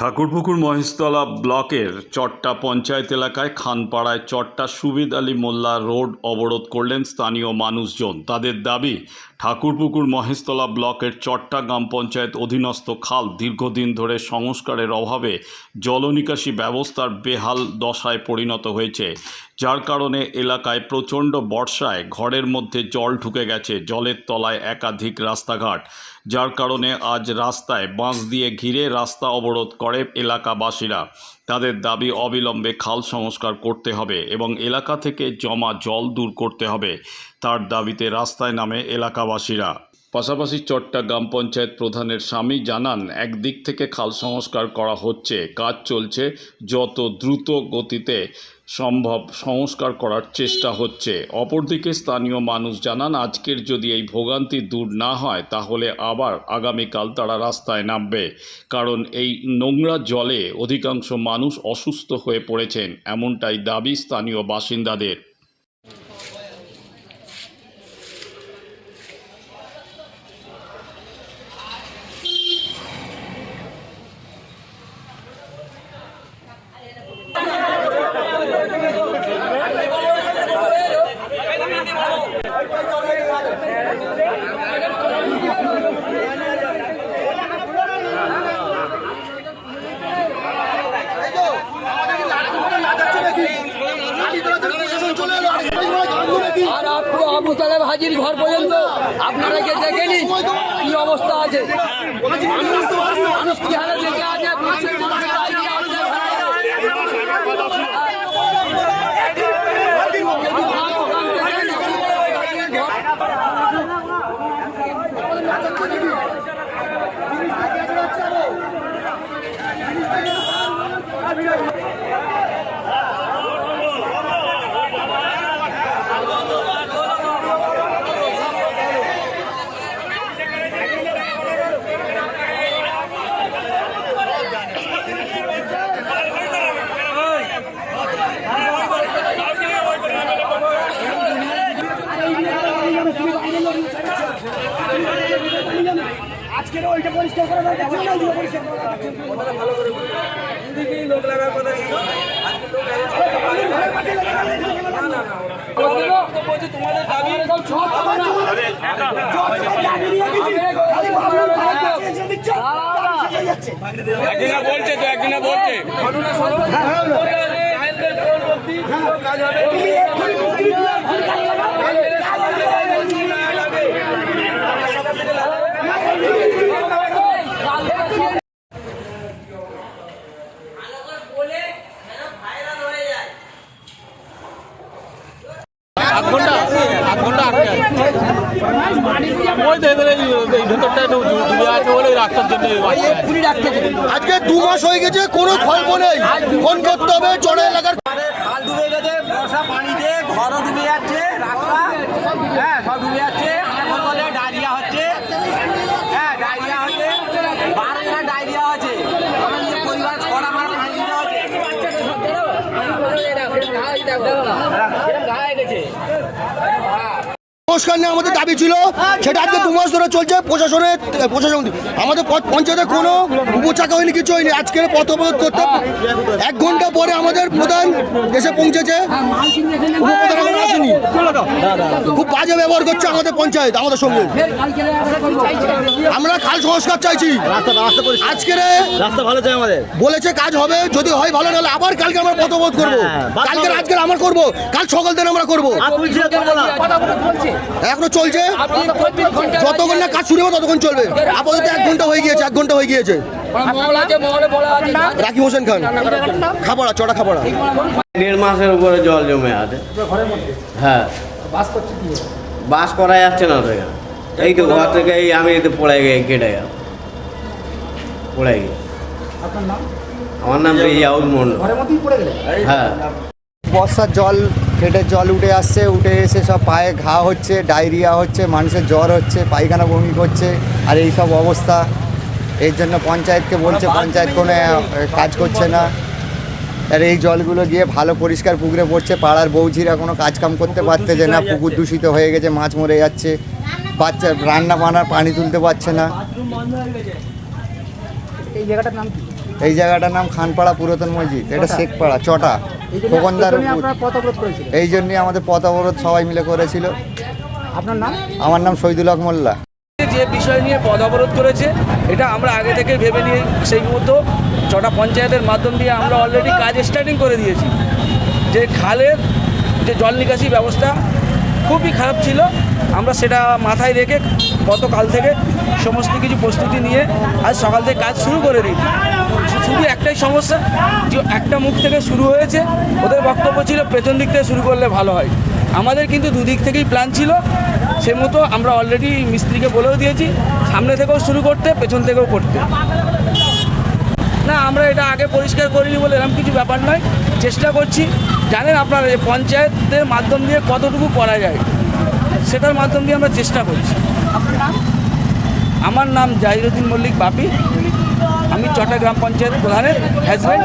ঠাকুরপুকুর মহেশতলা ব্লকের চট্টা পঞ্চায়েত এলাকায় খানপাড়ায় চট্টা সুবিদ আলী মোল্লা রোড অবরোধ করলেন স্থানীয় মানুষজন। তাদের দাবি, ঠাকুরপুকুর মহেশতলা ব্লকের চট্টা গ্রাম পঞ্চায়েত অধীনস্থ খাল দীর্ঘদিন ধরে সংস্কারের অভাবে জলনিকাশি ব্যবস্থার বেহাল দশায় পরিণত হয়েছে। যার কারণে এলাকায় প্রচণ্ড বর্ষায় ঘরের মধ্যে জল ঢুকে গেছে। জলের তলায় একাধিক রাস্তাঘাট যার কারণে আজ রাস্তায় বাঁশ দিয়ে ঘিরে রাস্তা অবরোধ করে এলাকাবাসীরা। তাদের দাবি অবিলম্বে খাল সংস্কার করতে হবে এবং এলাকা থেকে জমা জল দূর করতে হবে, তার দাবিতে রাস্তায় নামে এলাকাবাসীরা। পাশাপাশি চট্টা গ্রাম পঞ্চায়েত প্রধানের স্বামী জানান, একদিক থেকে খাল সংস্কার করা হচ্ছে, কাজ চলছে যত দ্রুত গতিতে। সম্ভব সংস্কার করার চেষ্টা হচ্ছে। অপরদিকে স্থানীয় মানুষ জানান, আজকের যদি এই ভোগান্তি দূর না হয়, তাহলে আবার আগামীকাল তারা রাস্তায় নামবে। কারণ এই নোংরা জলে অধিকাংশ মানুষ অসুস্থ হয়ে পড়েছেন, এমনটাই দাবি স্থানীয় বাসিন্দাদের। হাজির ঘর পর্যন্ত আপনারা গিয়ে দেখে নিন কি অবস্থা আছে। মানুষ কি হারে দেখে আছে আজকের ওইটা পরিষ্কার করা দরকার ছিল না ওইগুলো পরিষ্কার করা দরকার ছিল। দাবি নিয়ে গেছি, খালি ভাবলো খারাপ কাজ দিচ্ছে, তারা শেষে যাচ্ছে। তুমি এক্ষুনি মিস্ত্রি দিয়ে এক্ষুনি কাজ লাগাও। কাজ লাগাও। আধ ঘণ্টা আধ ঘণ্টা আটকে আছে। ওই তো এদের এই এই ভেতরটা একটু ডুবে আছে বলে রাস্তার জন্য আজকে দু মাস হয়ে গেছে কোনো ফল্প নেই। ফোন করতে হবে চড়ে এলাকার খাল ডুবে গেছে বর্ষা পানিতে ঘরও ডুবে যাচ্ছে রাস্তা হ্যাঁ সব ডুবে যাচ্ছে আমার বলে ডায়রিয়া হচ্ছে হ্যাঁ ডায়রিয়া হচ্ছে বারো জনের ডায়রিয়া হচ্ছে আমার নিজের পরিবার ছড়া আমার পানি দিতে হচ্ছে সংস্কার নিয়ে আমাদের দাবি ছিল। সেটা আজকে দু মাস ধরে চলছে প্রশাসনের প্রশাসন আমাদের পঞ্চায়েতে কোনো উপচাকা হয়নি কিছু হয়নি। আজকের পথ অবরোধ করতে এক ঘণ্টা পরে আমাদের প্রধান এসে পৌঁছেছে। উপপ্রধান আসেনি। খুব বাজে ব্যবহার করছে আমাদের পঞ্চায়েত আমাদের সঙ্গে। আমরা খাল সংস্কার চাইছি। আজকের রাস্তা ভালো চাই আমাদের। বলেছে কাজ হবে যদি হয় ভালো নাহলে আবার কালকে আমরা পথবোধ করব। কালকে আজকে আমার করব কাল সকাল দিন আমরা করব। এখনও চলছে? যতক্ষণ না কাজ শুরু হবে ততক্ষণ চলবে। আপাতত এক ঘণ্টা হয়ে গিয়েছে এক ঘণ্টা হয়ে গিয়েছে। রাকিব হোসেন খান। খাপাড়া চড়া খাপাড়া। দেড় মাসের উপরে জল জমে আছে। হ্যাঁ। বাস করা যাচ্ছে না তো এই তো ঘর থেকে এই আমি তো পড়ে গিয়ে কেটে গেল পড়ে গিয়ে। আমার নাম রিয়াউল মন্ডল হ্যাঁ। বর্ষার জল ফেটের জল উঠে আসছে উঠে এসে সব পায়ে ঘা হচ্ছে ডায়রিয়া হচ্ছে মানুষের জ্বর হচ্ছে পায়খানা বমি করছে আর এই সব অবস্থা। এর জন্য পঞ্চায়েতকে বলছে পঞ্চায়েত কোনো কাজ করছে না। আর এই জলগুলো গিয়ে ভালো পরিষ্কার পুকুরে পড়ছে পাড়ার বৌঝিরা কোনো কাজ কাম করতে পারতেছে না পুকুর দূষিত হয়ে গেছে মাছ মরে যাচ্ছে বাচ্চা রান্না বান্নার পানি তুলতে পারছে না। এই জায়গাটার নাম কি? এই জায়গাটার নাম খানপাড়া পুরাতন মসজিদ এটা শেখপাড়া চটা খোকনদার এই জন্যই আমাদের পথ অবরোধ সবাই মিলে করেছিল। আপনার নাম? আমার নাম শহীদুল হক মোল্লা। যে বিষয় নিয়ে পদ অবরোধ করেছে এটা আমরা আগে থেকে ভেবে নিয়ে সেই মতো ছটা পঞ্চায়েতের মাধ্যম দিয়ে আমরা অলরেডি কাজ স্টার্টিং করে দিয়েছি। যে খালের যে জল নিকাশি ব্যবস্থা খুবই খারাপ ছিল। আমরা সেটা মাথায় রেখে গতকাল থেকে সমস্ত কিছু প্রস্তুতি নিয়ে আজ সকাল থেকে কাজ শুরু করে দিই শুধু একটাই সমস্যা, যে একটা মুখ থেকে শুরু হয়েছে, ওদের বক্তব্য ছিল পেছন দিক থেকে শুরু করলে ভালো হয়। আমাদের কিন্তু দুদিক থেকেই প্ল্যান ছিল, সে মতো আমরা অলরেডি মিস্ত্রিকে বলেও দিয়েছি, সামনে থেকেও শুরু করতে, পেছন থেকেও করতে। না, আমরা এটা আগে পরিষ্কার করিনি বলে এরকম কিছু ব্যাপার নয়। চেষ্টা করছি, জানেন আপনারা, যে পঞ্চায়েতের মাধ্যম দিয়ে কতটুকু করা যায়। সেটার মাধ্যম দিয়ে আমরা চেষ্টা করছি। আমার নাম জাহিরুদ্দিন মল্লিক বাপি। আমি চটা গ্রাম পঞ্চায়েত প্রধানের হ্যাজব্যান্ড